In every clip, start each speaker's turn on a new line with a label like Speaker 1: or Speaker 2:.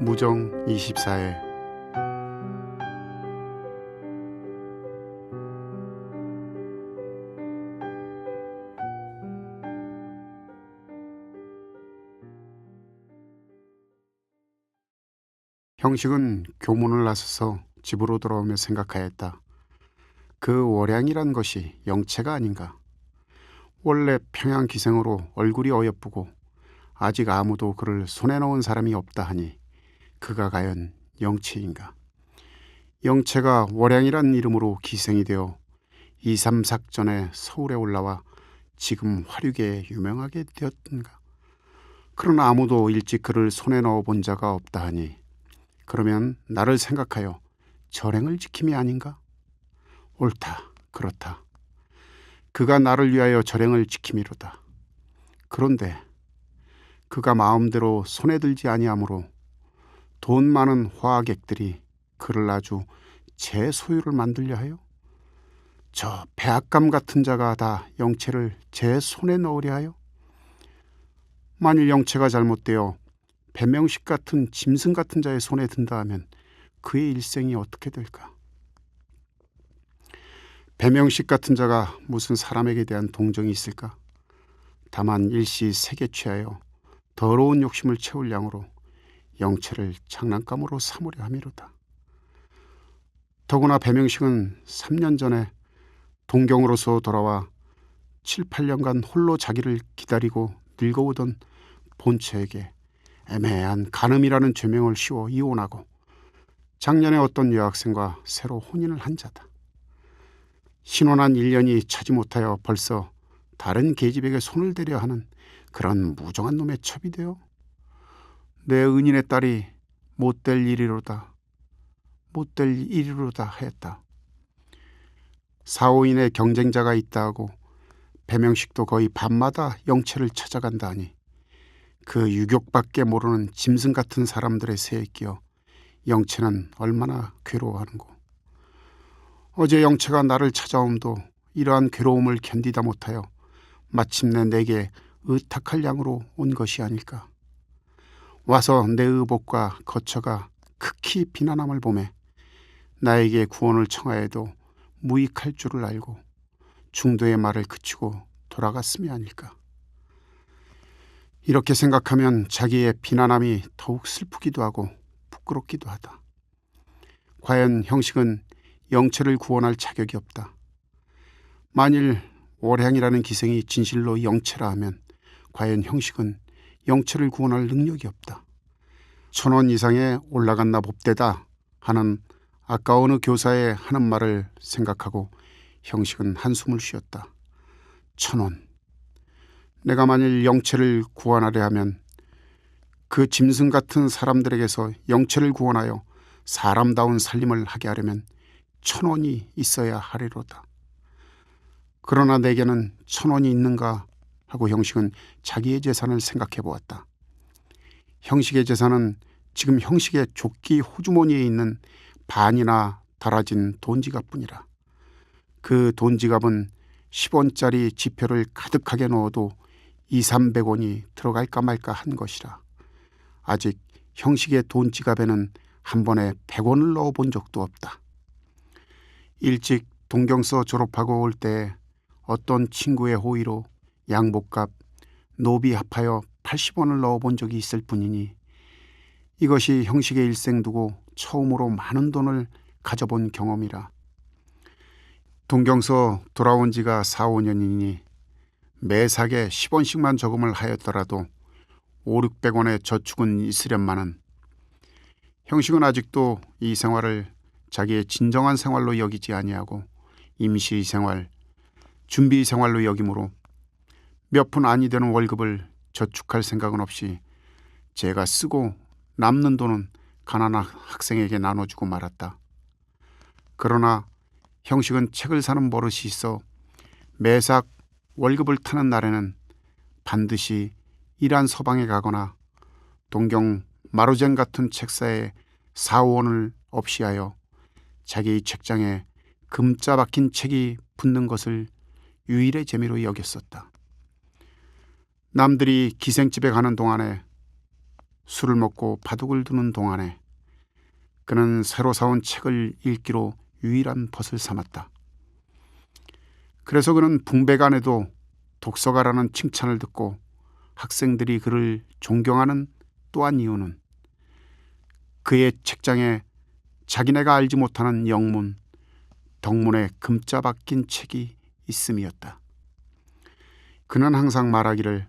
Speaker 1: 무정 24일 형식은 교문을 나서서 집으로 돌아오며 생각하였다. 그 월양이란 것이 영체가 아닌가. 원래 평양 기생으로 얼굴이 어여쁘고 아직 아무도 그를 손에 넣은 사람이 없다 하니 그가 과연 영체인가? 영체가 월양이란 이름으로 기생이 되어 이삼삭 전에 서울에 올라와 지금 화류계에 유명하게 되었던가? 그러나 아무도 일찍 그를 손에 넣어 본 자가 없다 하니 그러면 나를 생각하여 절행을 지킴이 아닌가? 옳다, 그렇다. 그가 나를 위하여 절행을 지킴이로다. 그런데 그가 마음대로 손에 들지 아니하므로 돈 많은 화객들이 그를 아주 제 소유를 만들려 하여 저 배악감 같은 자가 다 영체를 제 손에 넣으려 하여 만일 영체가 잘못되어 배명식 같은 짐승 같은 자의 손에 든다 하면 그의 일생이 어떻게 될까? 배명식 같은 자가 무슨 사람에게 대한 동정이 있을까? 다만 일시 세계 취하여 더러운 욕심을 채울 양으로 영체를 장난감으로 삼으려 함이로다. 더구나 배명식은 3년 전에 동경으로서 돌아와 7, 8년간 홀로 자기를 기다리고 늙어오던 본처에게 애매한 간음이라는 죄명을 씌워 이혼하고 작년에 어떤 여학생과 새로 혼인을 한 자다. 신혼한 1년이 차지 못하여 벌써 다른 계집에게 손을 대려 하는 그런 무정한 놈의 첩이 되어 내 은인의 딸이 못될 일이로다. 못될 일이로다 하였다. 사오인의 경쟁자가 있다 하고 배명식도 거의 밤마다 영체를 찾아간다 하니 그 유격밖에 모르는 짐승 같은 사람들의 새에 끼어 영체는 얼마나 괴로워하는고. 어제 영체가 나를 찾아옴도 이러한 괴로움을 견디다 못하여 마침내 내게 의탁할 양으로 온 것이 아닐까. 와서 내 의복과 거처가 극히 비난함을 보매 나에게 구원을 청하여도 무익할 줄을 알고 중도의 말을 그치고 돌아갔음이 아닐까. 이렇게 생각하면 자기의 비난함이 더욱 슬프기도 하고 부끄럽기도 하다. 과연 형식은 영체를 구원할 자격이 없다. 만일 월향이라는 기생이 진실로 영체라 하면 과연 형식은 영체를 구원할 능력이 없다. 천 원 이상에 올라갔나 봅대다 하는 아까 어느 교사의 하는 말을 생각하고 형식은 한숨을 쉬었다. 천 원. 내가 만일 영체를 구원하려 하면 그 짐승 같은 사람들에게서 영체를 구원하여 사람다운 살림을 하게 하려면 천 원이 있어야 하리로다. 그러나 내게는 천 원이 있는가 하고 형식은 자기의 재산을 생각해 보았다. 형식의 재산은 지금 형식의 조끼 호주머니에 있는 반이나 달아진 돈지갑뿐이라. 그 돈지갑은 10원짜리 지표를 가득하게 넣어도 2, 300원이 들어갈까 말까 한 것이라. 아직 형식의 돈지갑에는 한 번에 100원을 넣어 본 적도 없다. 일찍 동경서 졸업하고 올 때 어떤 친구의 호의로 양복값 노비 합하여 80원을 넣어 본 적이 있을 뿐이니 이것이 형식의 일생 두고 처음으로 많은 돈을 가져본 경험이라. 동경서 돌아온 지가 4, 5년이니 매삭에 10원씩만 저금을 하였더라도 5, 600원의 저축은 있으련마는 형식은 아직도 이 생활을 자기의 진정한 생활로 여기지 아니하고 임시 생활, 준비 생활로 여기므로 몇 푼 아니 되는 월급을 저축할 생각은 없이 제가 쓰고 남는 돈은 가난한 학생에게 나눠주고 말았다. 그러나 형식은 책을 사는 버릇이 있어 매삭 월급을 타는 날에는 반드시 일한 서방에 가거나 동경 마루젠 같은 책사에 사원을 없이 하여 자기 책장에 금자 박힌 책이 붙는 것을 유일의 재미로 여겼었다. 남들이 기생집에 가는 동안에 술을 먹고 바둑을 두는 동안에 그는 새로 사온 책을 읽기로 유일한 벗을 삼았다. 그래서 그는 붕배간에도 독서가라는 칭찬을 듣고 학생들이 그를 존경하는 또한 이유는 그의 책장에 자기네가 알지 못하는 영문, 덕문에 금자 박힌 책이 있음이었다. 그는 항상 말하기를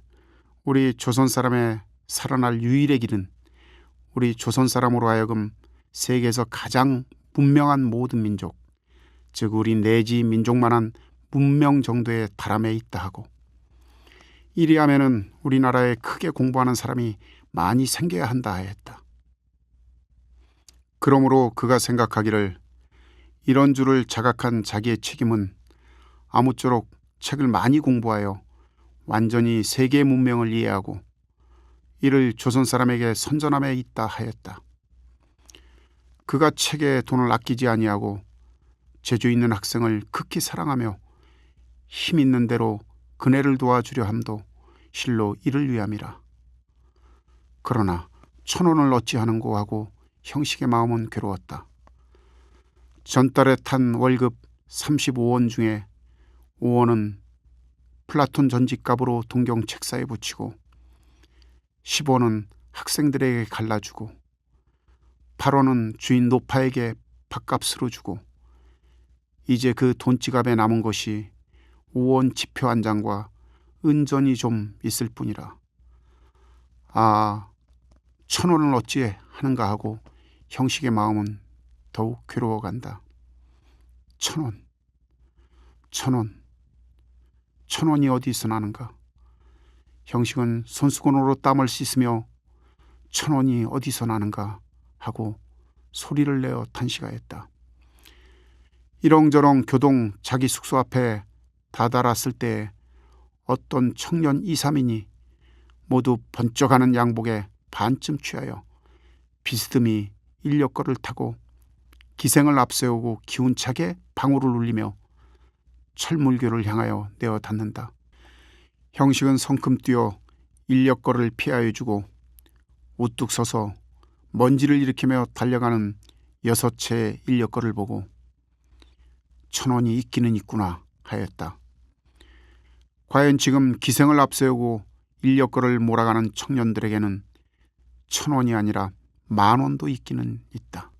Speaker 1: 우리 조선 사람의 살아날 유일의 길은 우리 조선 사람으로 하여금 세계에서 가장 문명한 모든 민족, 즉 우리 내지 민족만한 문명 정도의 바람에 있다 하고 이리하면은 우리나라에 크게 공부하는 사람이 많이 생겨야 한다 하였다. 그러므로 그가 생각하기를 이런 줄을 자각한 자기의 책임은 아무쪼록 책을 많이 공부하여 완전히 세계 문명을 이해하고 이를 조선 사람에게 선전함에 있다 하였다. 그가 책에 돈을 아끼지 아니하고 재주 있는 학생을 극히 사랑하며 힘 있는 대로 그네를 도와주려 함도 실로 이를 위함이라. 그러나 천 원을 어찌 하는고 하고 형식의 마음은 괴로웠다. 전달에 탄 월급 35원 중에 5원은 플라톤 전집값으로 동경 책사에 붙이고 10원은 학생들에게 갈라주고 8원은 주인 노파에게 밥값으로 주고 이제 그 돈지갑에 남은 것이 5원 지표 한 장과 은전이 좀 있을 뿐이라. 아, 천 원을 어찌 하는가 하고 형식의 마음은 더욱 괴로워간다. 천 원, 천 원, 천 원이 어디서 나는가? 형식은 손수건으로 땀을 씻으며 천 원이 어디서 나는가 하고 소리를 내어 탄식하였다. 이렁저렁 교동 자기 숙소 앞에 다다랐을 때 어떤 청년 2, 3인이 모두 번쩍하는 양복에 반쯤 취하여 비스듬히 인력거를 타고 기생을 앞세우고 기운차게 방울을 울리며 철물교를 향하여 내어 닿는다. 형식은 성큼 뛰어 인력거를 피하여 주고 우뚝 서서 먼지를 일으키며 달려가는 여섯 채의 인력거를 보고 천 원이 있기는 있구나 하였다. 과연 지금 기생을 앞세우고 인력거를 몰아가는 청년들에게는 천 원이 아니라 만 원도 있기는 있다.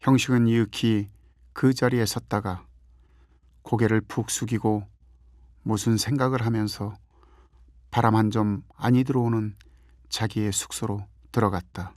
Speaker 1: 형식은 이윽히 그 자리에 섰다가 고개를 푹 숙이고 무슨 생각을 하면서 바람 한점 안이 들어오는 자기의 숙소로 들어갔다.